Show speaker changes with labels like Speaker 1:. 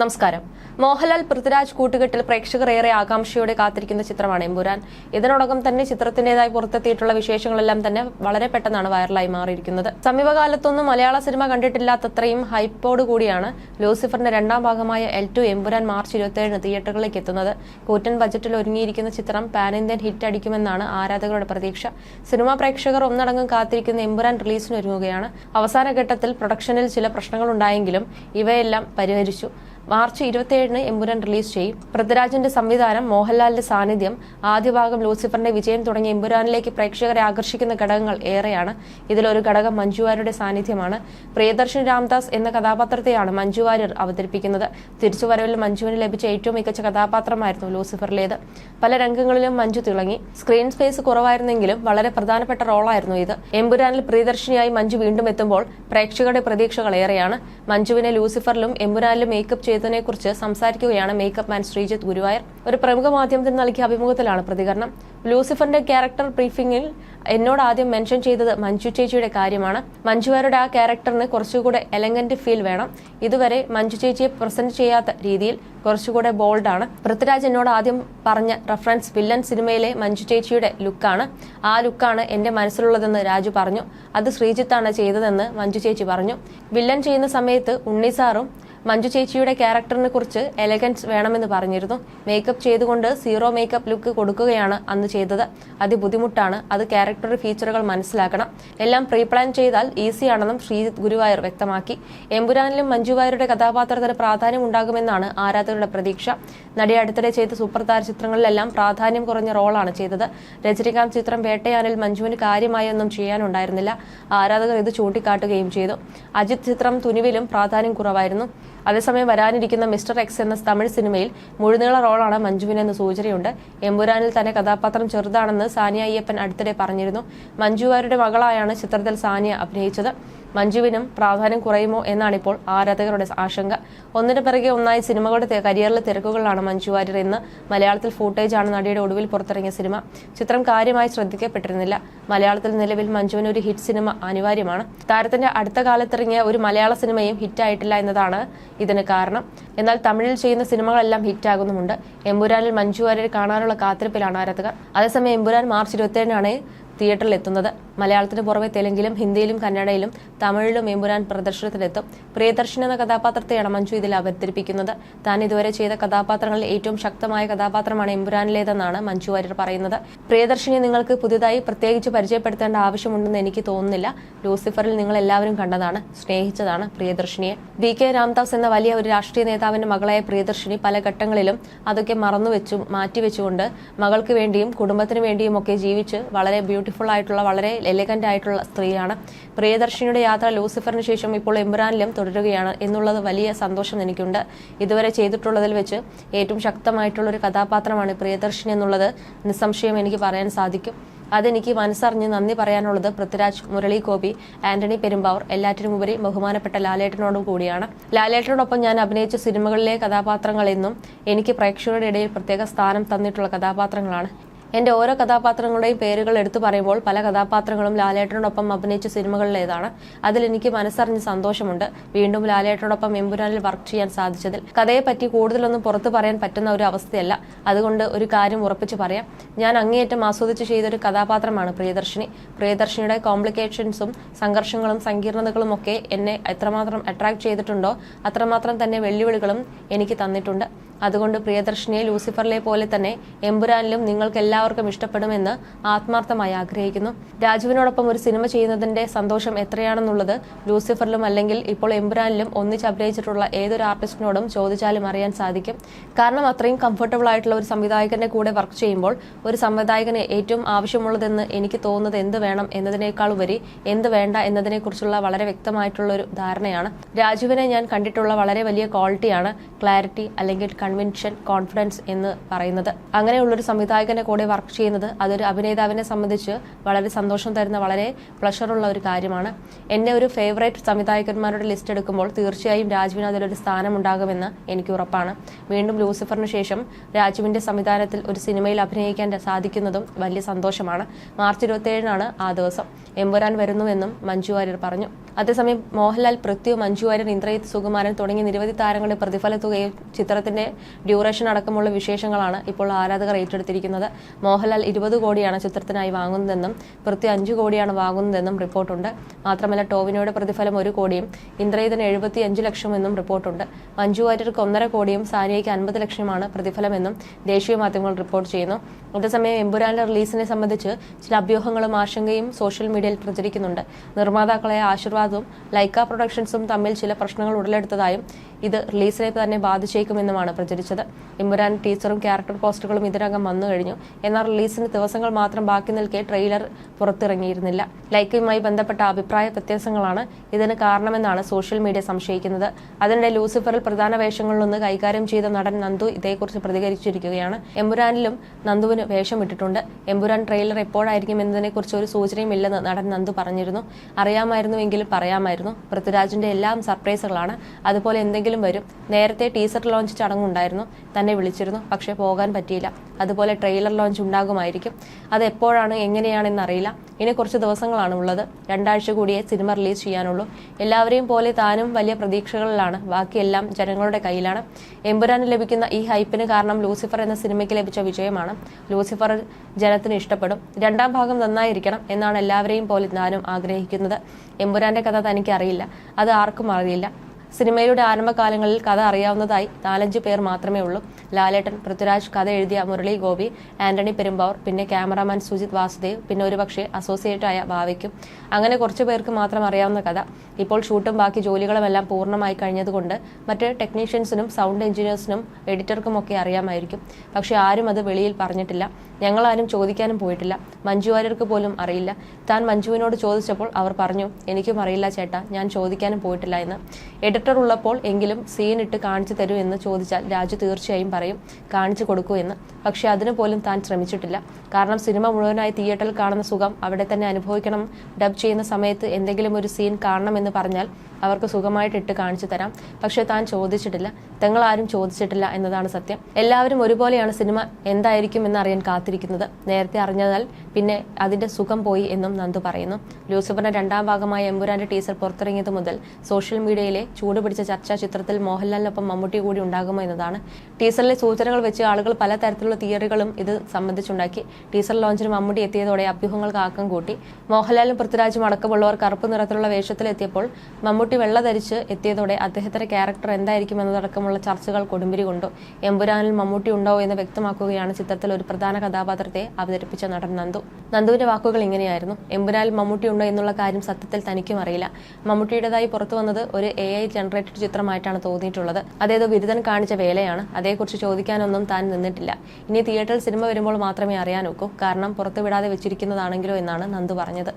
Speaker 1: നമസ്കാരം. മോഹൻലാൽ പൃഥ്വിരാജ് കൂട്ടുകെട്ടിൽ പ്രേക്ഷകർ ഏറെ ആകാംക്ഷയോടെ കാത്തിരിക്കുന്ന ചിത്രമാണ് എമ്പുരാൻ. ഇതിനോടകം തന്നെ ചിത്രത്തിന്റേതായി പുറത്തെത്തിയിട്ടുള്ള വിശേഷങ്ങളെല്ലാം തന്നെ വളരെ പെട്ടെന്നാണ് വൈറലായി മാറിയിരിക്കുന്നത്. സമീപകാലത്തൊന്നും മലയാള സിനിമ കണ്ടിട്ടില്ലാത്തത്രയും ഹൈപ്പോട് കൂടിയാണ് ലൂസിഫറിന്റെ രണ്ടാം ഭാഗമായ എൽ ടു എമ്പുരാൻ മാർച്ച് ഇരുപത്തിയേഴിന് തിയേറ്ററുകളിലേക്ക് എത്തുന്നത്. കൂറ്റൻ ബജറ്റിൽ ഒരുങ്ങിയിരിക്കുന്ന ചിത്രം പാൻ ഇന്ത്യൻ ഹിറ്റ് അടിക്കുമെന്നാണ് ആരാധകരുടെ പ്രതീക്ഷ. സിനിമാ പ്രേക്ഷകർ ഒന്നടങ്കം കാത്തിരിക്കുന്ന എമ്പുരാൻ റിലീസിന് ഒരുങ്ങുകയാണ് അവസാന ഘട്ടത്തിൽ പ്രൊഡക്ഷനിൽ ചില പ്രശ്നങ്ങളുണ്ടായെങ്കിലും ഇവയെല്ലാം പരിഹരിച്ചു. മാർച്ച് ഇരുപത്തിയേഴിന് എമ്പുരാൻ റിലീസ് ചെയ്യും. പൃഥ്വിരാജിന്റെ സംവിധാനം മോഹൻലാലിന്റെ സാന്നിധ്യം ആദ്യ ഭാഗം ലൂസിഫറിന്റെ വിജയം തുടങ്ങിയ എമ്പുരാനിലേക്ക് പ്രേക്ഷകരെ ആകർഷിക്കുന്ന ഘടകങ്ങൾ ഏറെയാണ്. ഇതിലൊരു ഘടകം മഞ്ജു വാര്യരുടെ സാന്നിധ്യമാണ്. പ്രിയദർശൻ രാംദാസ് എന്ന കഥാപാത്രത്തെയാണ് മഞ്ജു വാര്യർ അവതരിപ്പിക്കുന്നത്. തിരിച്ചുവരവിൽ മഞ്ജുവിന് ലഭിച്ച ഏറ്റവും മികച്ച കഥാപാത്രമായിരുന്നു ലൂസിഫറിലേത്. പല രംഗങ്ങളിലും മഞ്ജു തിളങ്ങി. സ്ക്രീൻ സ്പേസ് കുറവായിരുന്നെങ്കിലും വളരെ പ്രധാനപ്പെട്ട റോളായിരുന്നു ഇത്. എമ്പുരാനിൽ പ്രിയദർശിനിയായി മഞ്ജു വീണ്ടും എത്തുമ്പോൾ പ്രേക്ഷകരുടെ പ്രതീക്ഷകൾ ഏറെയാണ്. മഞ്ജുവിനെ ലൂസിഫറിലും എമ്പുരാനിലും മേക്കപ്പ് ചെയ്തതിനെക്കുറിച്ച് സംസാരിക്കുകയാണ് മേക്കപ്പ് മാൻ ശ്രീജിത്ത് ഗുരുവായർ. ഒരു പ്രമുഖ മാധ്യമത്തിന് നൽകിയ അഭിമുഖത്തിലാണ് പ്രതികരണം. ലൂസിഫറിന്റെ ക്യാരക്ടർ ബ്രീഫിംഗിൽ എന്നോട് ആദ്യം മെൻഷൻ ചെയ്തത് മഞ്ജു ചേച്ചിയുടെ കാര്യമാണ്. മഞ്ജുവാരുടെ ആ ക്യാരക്ടറിന് കുറച്ചുകൂടെ എലഗന്റ് ഫീൽ വേണം. ഇതുവരെ മഞ്ജു ചേച്ചിയെ പ്രസന്റ് ചെയ്യാത്ത രീതിയിൽ കുറച്ചുകൂടെ ബോൾഡാണ് പൃഥ്വിരാജ് എന്നോട് ആദ്യം പറഞ്ഞ റഫറൻസ് വില്ലൻ സിനിമയിലെ മഞ്ജു ചേച്ചിയുടെ ലുക്കാണ് ആ ലുക്കാണ് എന്റെ മനസ്സിലുള്ളതെന്ന് രാജു പറഞ്ഞു. അത് ശ്രീജിത്താണ് ചെയ്തതെന്ന് മഞ്ജു ചേച്ചി പറഞ്ഞു. വില്ലൻ ചെയ്യുന്ന സമയത്ത് ഉണ്ണി സാറും മഞ്ജു ചേച്ചിയുടെ ക്യാരക്ടറിനെ കുറിച്ച് എലഗൻസ് വേണമെന്ന് പറഞ്ഞിരുന്നു. മേക്കപ്പ് ചെയ്തുകൊണ്ട് സീറോ മേക്കപ്പ് ലുക്ക് കൊടുക്കുകയാണ് അന്ന് ചെയ്തത്. അത് ബുദ്ധിമുട്ടാണ് അത് ക്യാരക്ടർ ഫീച്ചറുകൾ മനസ്സിലാക്കണം. എല്ലാം പ്രീ പ്ലാൻ ചെയ്താൽ ഈസിയാണെന്നും ശ്രീജിത് ഗുരുവായൂർ വ്യക്തമാക്കി. എമ്പുരാനിലും മഞ്ജു വാര്യരുടെ കഥാപാത്രത്തിന് പ്രാധാന്യം ഉണ്ടാകുമെന്നാണ് ആരാധകരുടെ പ്രതീക്ഷ. നടി അടുത്തിടെ ചെയ്ത സൂപ്പർ താര ചിത്രങ്ങളിലെല്ലാം പ്രാധാന്യം കുറഞ്ഞ റോളാണ് ചെയ്തത്. രജനികാന്ത് ചിത്രം വേട്ടയാനിൽ മഞ്ജുവിന് കാര്യമായൊന്നും ചെയ്യാനുണ്ടായിരുന്നില്ല. ആരാധകർ ഇത് ചൂണ്ടിക്കാട്ടുകയും ചെയ്തു. അജിത് ചിത്രം തുനിവിലും പ്രാധാന്യം കുറവായിരുന്നു. അതേസമയം വരാനിരിക്കുന്ന മിസ്റ്റർ എക്സ് എന്ന തമിഴ് സിനിമയിൽ മുഴുനീള റോളാണ് മഞ്ജുവിനെന്ന് സൂചനയുണ്ട്. എമ്പുരാനിൽ തന്നെ കഥാപാത്രം ചെറുതാണെന്ന് സാനിയ അയ്യപ്പൻ അടുത്തിടെ പറഞ്ഞിരുന്നു. മഞ്ജുവാരുടെ മകളായാണ് ചിത്രത്തിൽ സാനിയ അഭിനയിച്ചത്. മഞ്ജുവിനും പ്രാധാന്യം കുറയുമോ എന്നാണിപ്പോൾ ആരാധകരുടെ ആശങ്ക. ഒന്നിനു പിറകെ ഒന്നായി സിനിമകളുടെ കരിയറിലെ തിരക്കുകളാണ് മഞ്ജു വാര്യർ ഇന്ന് മലയാളത്തിൽ ഫൂട്ടേജാണ് നടിയുടെ ഒടുവിൽ പുറത്തിറങ്ങിയ സിനിമ. ചിത്രം കാര്യമായി ശ്രദ്ധിക്കപ്പെട്ടിരുന്നില്ല. മലയാളത്തിൽ നിലവിൽ മഞ്ജുവിന് ഒരു ഹിറ്റ് സിനിമ അനിവാര്യമാണ്. താരത്തിന്റെ അടുത്ത കാലത്തിറങ്ങിയ ഒരു മലയാള സിനിമയും ഹിറ്റായിട്ടില്ല എന്നതാണ് ഇതിന് കാരണം. എന്നാൽ തമിഴിൽ ചെയ്യുന്ന സിനിമകളെല്ലാം ഹിറ്റാകുന്നുമുണ്ട്. എമ്പുരാനിൽ മഞ്ജു വാര്യർ കാണാനുള്ള കാത്തിരിപ്പിലാണ് ആരാധകർ. അതേസമയം എമ്പുരാൻ മാർച്ച് ഇരുപത്തിയേഴിനാണ് തിയേറ്ററിൽ എത്തുന്നത് മലയാളത്തിന് പുറമെ തെലുങ്കിലും ഹിന്ദിയിലും കന്നഡയിലും തമിഴിലും എമ്പുരാൻ പ്രദർശനത്തിലെത്തും. പ്രിയദർശൻ എന്ന കഥാപാത്രത്തെയാണ് മഞ്ജു ഇതിൽ അവതരിപ്പിക്കുന്നത്. താൻ ഇതുവരെ ചെയ്ത കഥാപാത്രങ്ങളിൽ ഏറ്റവും ശക്തമായ കഥാപാത്രമാണ് എമ്പുരാനിലേതെന്നാണ് മഞ്ജു വാര്യർ പറയുന്നത്. പ്രിയദർശിനി നിങ്ങൾക്ക് പുതിയതായി പ്രത്യേകിച്ച് പരിചയപ്പെടുത്തേണ്ട ആവശ്യമുണ്ടെന്ന് എനിക്ക് തോന്നുന്നില്ല. ലൂസിഫറിൽ നിങ്ങൾ എല്ലാവരും കണ്ടതാണ് സ്നേഹിച്ചതാണ് പ്രിയദർശിനിയെ. വി കെ രാംദാസ് എന്ന വലിയ ഒരു രാഷ്ട്രീയ നേതാവിന്റെ മകളായ പ്രിയദർശിനി പല ഘട്ടങ്ങളിലും അതൊക്കെ മറന്നുവെച്ചും മാറ്റിവെച്ചുകൊണ്ട് മകൾക്ക് വേണ്ടിയും കുടുംബത്തിന് വേണ്ടിയും ഒക്കെ ജീവിച്ച് വളരെ ബ്യൂട്ടിഫുൾ ആയിട്ടുള്ള വളരെ എലഗന്റ് ആയിട്ടുള്ള സ്ത്രീയാണ്. പ്രിയദർശിനിയുടെ യാത്ര ലൂസിഫറിന് ശേഷം ഇപ്പോൾ എമ്പുരാനിലും തുടരുകയാണ് എന്നുള്ളത് വലിയ സന്തോഷം എനിക്കുണ്ട്. ഇതുവരെ ചെയ്തിട്ടുള്ളതിൽ വെച്ച് ഏറ്റവും ശക്തമായിട്ടുള്ള ഒരു കഥാപാത്രമാണ് പ്രിയദർശിനി എന്നുള്ളത് നിസ്സംശയം എനിക്ക് പറയാൻ സാധിക്കും. അതെനിക്ക് മനസ്സറിഞ്ഞ് നന്ദി പറയാനുള്ളത് പൃഥ്വിരാജ് മുരളി ഗോപി ആന്റണി പെരുമ്പാവൂർ എല്ലാറ്റിനുമുപരി ബഹുമാനപ്പെട്ട ലാലേട്ടനോടും കൂടിയാണ്. ലാലേട്ടനോടൊപ്പം ഞാൻ അഭിനയിച്ച സിനിമകളിലെ കഥാപാത്രങ്ങളെന്നും എനിക്ക് പ്രേക്ഷകരുടെ ഇടയിൽ പ്രത്യേക സ്ഥാനം തന്നിട്ടുള്ള കഥാപാത്രങ്ങളാണ്. എന്റെ ഓരോ കഥാപാത്രങ്ങളുടെയും പേരുകൾ എടുത്തു പറയുമ്പോൾ പല കഥാപാത്രങ്ങളും ലാലേട്ടനോടൊപ്പം അഭിനയിച്ച സിനിമകളിലേതാണ്. അതിൽ എനിക്ക് മനസ്സറിഞ്ഞ് സന്തോഷമുണ്ട്. വീണ്ടും ലാലേട്ടനോടൊപ്പം എമ്പുരാനിൽ വർക്ക് ചെയ്യാൻ സാധിച്ചതിൽ. കഥയെപ്പറ്റി കൂടുതലൊന്നും പുറത്തു പറയാൻ പറ്റുന്ന ഒരു അവസ്ഥയല്ല. അതുകൊണ്ട് ഒരു കാര്യം ഉറപ്പിച്ചു പറയാം. ഞാൻ അങ്ങേയറ്റം ആസ്വദിച്ച് ചെയ്തൊരു കഥാപാത്രമാണ് പ്രിയദർശിനി. പ്രിയദർശിനിയുടെ കോംപ്ലിക്കേഷൻസും സംഘർഷങ്ങളും സങ്കീർണതകളും ഒക്കെ എന്നെ എത്രമാത്രം അട്രാക്ട് ചെയ്തിട്ടുണ്ടോ അത്രമാത്രം തന്നെ വെല്ലുവിളികളും എനിക്ക് തന്നിട്ടുണ്ട്. അതുകൊണ്ട് പ്രിയദർശിനിയെ ലൂസിഫറിലെ പോലെ തന്നെ എമ്പുരാനിലും നിങ്ങൾക്ക് എല്ലാവർക്കും ഇഷ്ടപ്പെടുമെന്ന് ആത്മാർത്ഥമായി ആഗ്രഹിക്കുന്നു. രാജുവിനോടൊപ്പം ഒരു സിനിമ ചെയ്യുന്നതിന്റെ സന്തോഷം എത്രയാണെന്നുള്ളത് ലൂസിഫറിലും അല്ലെങ്കിൽ ഇപ്പോൾ എമ്പുരാനിലും ഒന്നിച്ച് അഭിനയിച്ചിട്ടുള്ള ഏതൊരു ആർട്ടിസ്റ്റിനോടും ചോദിച്ചാലും അറിയാൻ സാധിക്കും. കാരണം അത്രയും കംഫർട്ടബിൾ ആയിട്ടുള്ള ഒരു സംവിധായകന്റെ കൂടെ വർക്ക് ചെയ്യുമ്പോൾ ഒരു സംവിധായകന് ഏറ്റവും ആവശ്യമുള്ളതെന്ന് എനിക്ക് തോന്നുന്നത് എന്ത് വേണം എന്നതിനേക്കാൾ ഉപരി എന്ത് വേണ്ട എന്നതിനെക്കുറിച്ചുള്ള വളരെ വ്യക്തമായിട്ടുള്ള ഒരു ധാരണയാണ്. രാജുവിനെ ഞാൻ കണ്ടിട്ടുള്ള വളരെ വലിയ ക്വാളിറ്റിയാണ് ക്ലാരിറ്റി അല്ലെങ്കിൽ കൺവിൻഷൻ കോൺഫിഡൻസ് എന്ന് പറയുന്നത്. അങ്ങനെയുള്ളൊരു സംവിധായകന്റെ കൂടെ വർക്ക് ചെയ്യുന്നത് അതൊരു അഭിനേതാവിനെ സംബന്ധിച്ച് വളരെ സന്തോഷം തരുന്ന വളരെ പ്ലഷറുള്ള ഒരു കാര്യമാണ്. എന്നെ ഒരു ഫേവറേറ്റ് സംവിധായകന്മാരുടെ ലിസ്റ്റ് എടുക്കുമ്പോൾ തീർച്ചയായും രാജുവിന് അതിലൊരു സ്ഥാനം ഉണ്ടാകുമെന്ന് എനിക്ക് ഉറപ്പാണ്. വീണ്ടും ലൂസിഫറിന് ശേഷം രാജുവിന്റെ സംവിധാനത്തിൽ ഒരു സിനിമയിൽ അഭിനയിക്കാൻ സാധിക്കുന്നതും വലിയ സന്തോഷമാണ്. മാർച്ച് ഇരുപത്തിയേഴിനാണ് ആ ദിവസം. എമ്പുരാൻ വരുന്നുവെന്നും മഞ്ജു വാര്യർ പറഞ്ഞു. അതേസമയം മോഹൻലാൽ പൃഥ്വി മഞ്ജു വാര്യർ ഇന്ദ്രജിത്ത് സുകുമാരൻ തുടങ്ങിയ നിരവധി താരങ്ങളുടെ പ്രതിഫല തുകയും ചിത്രത്തിന്റെ ഡ്യൂറേഷൻ അടക്കമുള്ള വിശേഷങ്ങളാണ് ഇപ്പോൾ ആരാധകർ ഏറ്റെടുത്തിരിക്കുന്നത്. മോഹൻലാൽ ഇരുപത് കോടിയാണ് ചിത്രത്തിനായി വാങ്ങുന്നതെന്നും പൃഥ്വി അഞ്ചു കോടിയാണ് വാങ്ങുന്നതെന്നും റിപ്പോർട്ടുണ്ട്. മാത്രമല്ല ടോവിനോയുടെ പ്രതിഫലം ഒരു കോടിയും ഇന്ദ്രജിത്തിന് എഴുപത്തി അഞ്ച് ലക്ഷമെന്നും റിപ്പോർട്ടുണ്ട്. മഞ്ജു വാര്യർക്ക് ഒന്നര കോടിയും സാനിയയ്ക്ക് അൻപത് ലക്ഷമാണ് പ്രതിഫലമെന്നും ദേശീയ മാധ്യമങ്ങൾ റിപ്പോർട്ട് ചെയ്യുന്നു. അതേസമയം എമ്പുരാന്റെ റിലീസിനെ സംബന്ധിച്ച് ചില അഭ്യൂഹങ്ങളും ആശങ്കയും സോഷ്യൽ മീഡിയയിൽ പ്രചരിക്കുന്നുണ്ട്. നിർമ്മാതാക്കളെ ആശീർവാദും ലൈക്ക പ്രൊഡക്ഷൻസും തമ്മിൽ ചില പ്രശ്നങ്ങൾ ഉടലെടുത്തതായും ഇത് റിലീസിനെ തന്നെ ബാധിച്ചേക്കുമെന്നുമാണ് പ്രചരിച്ചത്. ഇമ്പുരാൻ ടീച്ചറും ക്യാരക്ടർ പോസ്റ്ററുകളും ഇതിനകം വന്നു കഴിഞ്ഞു. എന്നാൽ റിലീസിന് ദിവസങ്ങൾ മാത്രം ബാക്കി നിൽക്കെ ട്രെയിലർ പുറത്തിറങ്ങിയിരുന്നില്ല. ലൈക്കയുമായി ബന്ധപ്പെട്ട അഭിപ്രായ വ്യത്യാസങ്ങളാണ് ഇതിന് കാരണമെന്നാണ് സോഷ്യൽ മീഡിയ സംശയിക്കുന്നത്. അതിനിടെ ലൂസിഫറിൽ പ്രധാന വേഷങ്ങളിലൊന്ന് കൈകാര്യം ചെയ്ത നടൻ നന്ദു ഇതേക്കുറിച്ച് പ്രതികരിച്ചിരിക്കുകയാണ്. എമ്പുരാനിലും നന്ദുവിന് വേഷമിട്ടിട്ടുണ്ട്. എമ്പുരാൻ ട്രെയിലർ എപ്പോഴായിരിക്കും എന്നതിനെക്കുറിച്ച് ഒരു സൂചനയും ഇല്ലെന്ന് നടൻ നന്ദു പറഞ്ഞിരുന്നു. അറിയാമായിരുന്നുവെങ്കിലും പറയാമായിരുന്നു. പൃഥ്വിരാജിന്റെ എല്ലാം സർപ്രൈസുകളാണ്. അതുപോലെ എന്തെങ്കിലും വരും. നേരത്തെ ടീസർ ലോഞ്ച് ചടങ്ങുണ്ടായിരുന്നു. തന്നെ വിളിച്ചിരുന്നു. പക്ഷേ പോകാൻ പറ്റിയില്ല. അതുപോലെ ട്രെയിലർ ലോഞ്ച് ഉണ്ടാകുമായിരിക്കും. അത് എപ്പോഴാണ് എങ്ങനെയാണെന്ന് അറിയില്ല. ഇനി കുറച്ച് ദിവസങ്ങളാണ് ഉള്ളത്. രണ്ടാഴ്ച കൂടിയേ സിനിമ റിലീസ് ചെയ്യാനുള്ളൂ. എല്ലാവരെയും പോലെ താനും വലിയ പ്രതീക്ഷകളിലാണ്. ബാക്കിയെല്ലാം ജനങ്ങളുടെ കയ്യിലാണ്. എമ്പുരാന് ലഭിക്കുന്ന ഈ ഹൈപ്പിന് കാരണം ലൂസിഫർ എന്ന സിനിമയ്ക്ക് ലഭിച്ച വിജയമാണ്. ലൂസിഫർ ജനത്തിന് ഇഷ്ടപ്പെടും. രണ്ടാം ഭാഗം നന്നായിരിക്കണം എന്നാണ് എല്ലാവരെയും പോലെ താനും ആഗ്രഹിക്കുന്നത്. എമ്പുരാന്റെ കഥ തനിക്ക് അറിയില്ല. അത് ആർക്കും അറിയില്ല. സിനിമയുടെ ആരംഭകാലങ്ങളിൽ കഥ അറിയാവുന്നതായി നാലഞ്ച് പേർ മാത്രമേ ഉള്ളൂ. ലാലേട്ടൻ പൃഥ്വിരാജ് കഥ എഴുതിയ മുരളി ഗോപി ആന്റണി പെരുമ്പാവൂർ പിന്നെ ക്യാമറാമാൻ സുജിത് വാസുദേവ് പിന്നെ ഒരുപക്ഷെ അസോസിയേറ്റ് ആയ ഭാവയ്ക്കും അങ്ങനെ കുറച്ചു പേർക്ക് മാത്രം അറിയാവുന്ന കഥ. ഇപ്പോൾ ഷൂട്ടും ബാക്കി ജോലികളുമെല്ലാം പൂർണമായി കഴിഞ്ഞതുകൊണ്ട് മറ്റ് ടെക്നീഷ്യൻസിനും സൗണ്ട് എഞ്ചിനീയേഴ്സിനും എഡിറ്റർക്കും ഒക്കെ അറിയാമായിരിക്കും. പക്ഷേ ആരും അത് വെളിയിൽ പറഞ്ഞിട്ടില്ല. ഞങ്ങളാരും ചോദിക്കാനും പോയിട്ടില്ല. മഞ്ജു വാര്യർക്ക് പോലും അറിയില്ല. താൻ മഞ്ജുവിനോട് ചോദിച്ചപ്പോൾ അവർ പറഞ്ഞു എനിക്കും അറിയില്ല ചേട്ടാ ഞാൻ ചോദിക്കാനും പോയിട്ടില്ല എന്ന്. എഡിറ്റർ ഉള്ളപ്പോൾ എങ്കിലും സീൻ ഇട്ട് കാണിച്ചു തരൂ എന്ന് ചോദിച്ചാൽ രാജു തീർച്ചയായും പറയും കാണിച്ചു കൊടുക്കൂ എന്ന്. പക്ഷേ അതിനു പോലും താൻ ശ്രമിച്ചിട്ടില്ല. കാരണം സിനിമ മുഴുവനായി തിയേറ്ററിൽ കാണുന്ന സുഖം അവിടെ തന്നെ അനുഭവിക്കണം. ഡബ് ചെയ്യുന്ന സമയത്ത് എന്തെങ്കിലും ഒരു സീൻ കാണണമെന്ന് പറഞ്ഞാൽ അവർക്ക് സുഖമായിട്ട് ഇട്ട് കാണിച്ചു തരാം. പക്ഷെ താൻ ചോദിച്ചിട്ടില്ല. തങ്ങളാരും ചോദിച്ചിട്ടില്ല എന്നതാണ് സത്യം. എല്ലാവരും ഒരുപോലെയാണ് സിനിമ എന്തായിരിക്കും എന്ന് അറിയാൻ കാത്തിരിക്കുന്നത്. നേരത്തെ അറിഞ്ഞതാൽ പിന്നെ അതിന്റെ സുഖം പോയി എന്നും നന്ദു പറയുന്നു. ലൂസിഫറിന്റെ രണ്ടാം ഭാഗമായ എമ്പുരാന്റെ ടീസർ പുറത്തിറങ്ങിയത് മുതൽ സോഷ്യൽ മീഡിയയിലെ ചൂടുപിടിച്ച ചർച്ചാ ചിത്രത്തിൽ മോഹൻലാലിനൊപ്പം മമ്മൂട്ടി കൂടി ഉണ്ടാകുമോ എന്നതാണ്. ടീസറിലെ സൂചനകൾ വെച്ച് ആളുകൾ പലതരത്തിലുള്ള തിയറികളും ഇത് സംബന്ധിച്ചുണ്ടാക്കി. ടീസർ ലോഞ്ചിന് മമ്മൂട്ടി എത്തിയതോടെ അഭ്യൂഹങ്ങൾക്ക് ആക്കം കൂട്ടി. മോഹൻലാലും പൃഥ്വിരാജും അടക്കമുള്ളവർ കറുപ്പ് നിറത്തിലുള്ള വേഷത്തിലെത്തിയപ്പോൾ മമ്മൂട്ടി വെള്ള ധരിച്ച് എത്തിയതോടെ അദ്ദേഹത്തിന്റെ ക്യാരക്ടർ എന്തായിരിക്കും എന്നതടക്കമുള്ള ചർച്ചകൾ കൊടുമ്പിരി കൊണ്ടു. എമ്പുരാനിൽ മമ്മൂട്ടി ഉണ്ടോ എന്ന് വ്യക്തമാക്കുകയാണ് ചിത്രത്തിൽ ഒരു പ്രധാന കഥാപാത്രത്തെ അവതരിപ്പിച്ച നടൻ നന്ദു. നന്ദുവിന്റെ വാക്കുകൾ ഇങ്ങനെയായിരുന്നു. എമ്പുരാനിൽ മമ്മൂട്ടി ഉണ്ടോ എന്നുള്ള കാര്യം സത്യത്തിൽ തനിക്കും അറിയില്ല. മമ്മൂട്ടിയുടേതായി പുറത്തു വന്നത് ഒരു എ ഐ ജനറേറ്റഡ് ചിത്രമായിട്ടാണ് തോന്നിയിട്ടുള്ളത്. അതേതോ ബിരുദൻ കാണിച്ച വേലയാണ്. അതേക്കുറിച്ച് ചോദിക്കാനൊന്നും താൻ നിന്നിട്ടില്ല. ഇനി തിയേറ്ററിൽ സിനിമ വരുമ്പോൾ മാത്രമേ അറിയാനൊക്കൂ കാരണം പുറത്തുവിടാതെ വെച്ചിരിക്കുന്നതാണെങ്കിലോ എന്നാണ് നന്ദു പറഞ്ഞത്.